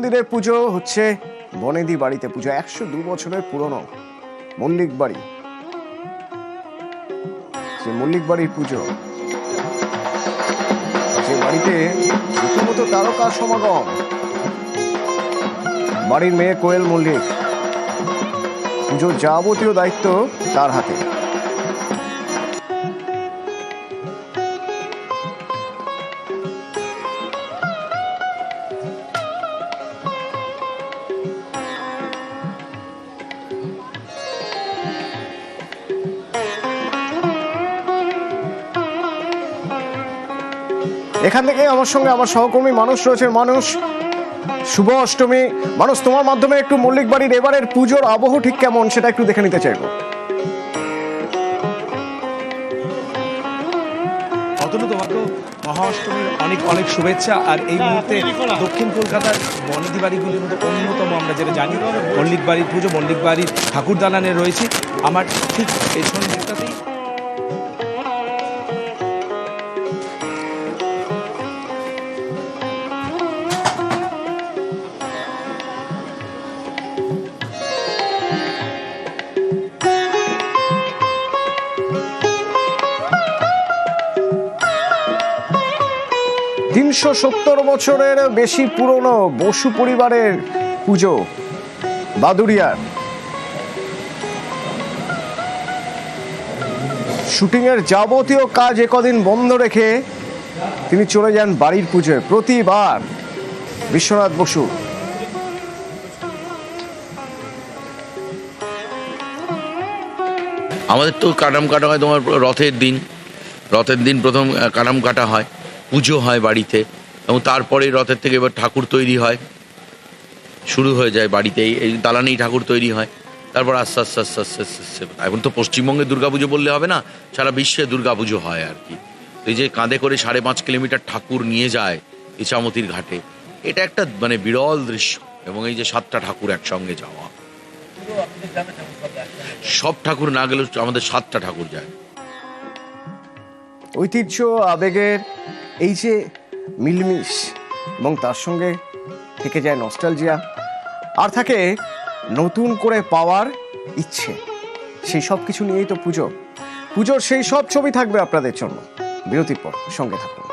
মন্দিরের পুজো হচ্ছে বনেদি বাড়িতে পুজো, একশো দু বছরের পুরনো মল্লিক বাড়ি। সে মল্লিক বাড়ির পুজো, যে বাড়িতে রীতিমতো তারকার সমাগম। বাড়ির মেয়ে কোয়েল মল্লিক, পুজোর যাবতীয় দায়িত্ব তার হাতে। এখান থেকে আমার সঙ্গে আমার সহকর্মী মানুষ রয়েছে। মানুষ শুভ অষ্টমী। মানুষ তোমার মাধ্যমে একটু মল্লিক বাড়ির এবারের পুজোর আবহ ঠিক কেমন সেটা একটু দেখে নিতে চাইব। অতনু তোমাকেও মহা অষ্টমীর অনেক অনেক শুভেচ্ছা। আর এই মুহূর্তে দক্ষিণ কলকাতার বনদি বাড়িগুলির মধ্যে অন্যতম আমরা যেটা জানি মল্লিক বাড়ির পুজো মল্লিক বাড়ির ঠাকুর দালানে রয়েছে। আমার ঠিক পেছন তিনশো সত্তর বছরের বেশি পুরনো বসু পরিবারের পুজো বাদুরিয়ার শুটিংয়ের যাবতীয় কাজ একদিন বন্ধ রেখে তিনি চলে যান বাড়ির পুজোয় প্রতিবার। বিশ্বনাথ বসু। আমাদের তো কাটাম কাটা হয় তোমার রথের দিন। রথের দিন প্রথম কাটাম কাটা হয়। পুজো হয় বাড়িতে এবং তারপরে রথের থেকে এবার ঠাকুর তৈরি হয়। শুরু হয়ে যায় বাড়িতে, এই- দালানেই ঠাকুর তৈরি হয়। তারপর আস্তে আস্তে আস্তে আস্তে আস্তে আস্তে এখন তো পশ্চিমবঙ্গে দুর্গাপুজো বললে হবে না, সারা বিশ্বে দুর্গাপুজো হয় আর কি। এই যে কাঁধে করে সাড়ে পাঁচ কিলোমিটার ঠাকুর নিয়ে যায় ইচামতির ঘাটে, এটা একটা মানে বিরল দৃশ্য। এবং এই যে সাতটা ঠাকুর একসঙ্গে যাওয়া। সব ঠাকুর না গেলেও আমাদের সাতটা ঠাকুর যায়। ঐতিহ্য, আবেগের এই যে মিলমিশ এবং তার সঙ্গে থেকে যায় নস্টালজিয়া আর থাকে নতুন করে পাওয়ার ইচ্ছে। সেই সব কিছু নিয়েই তো পুজো। পুজোর সেই সব ছবি থাকবে আপনাদের জন্য। বিরতির পর সঙ্গে থাকুন।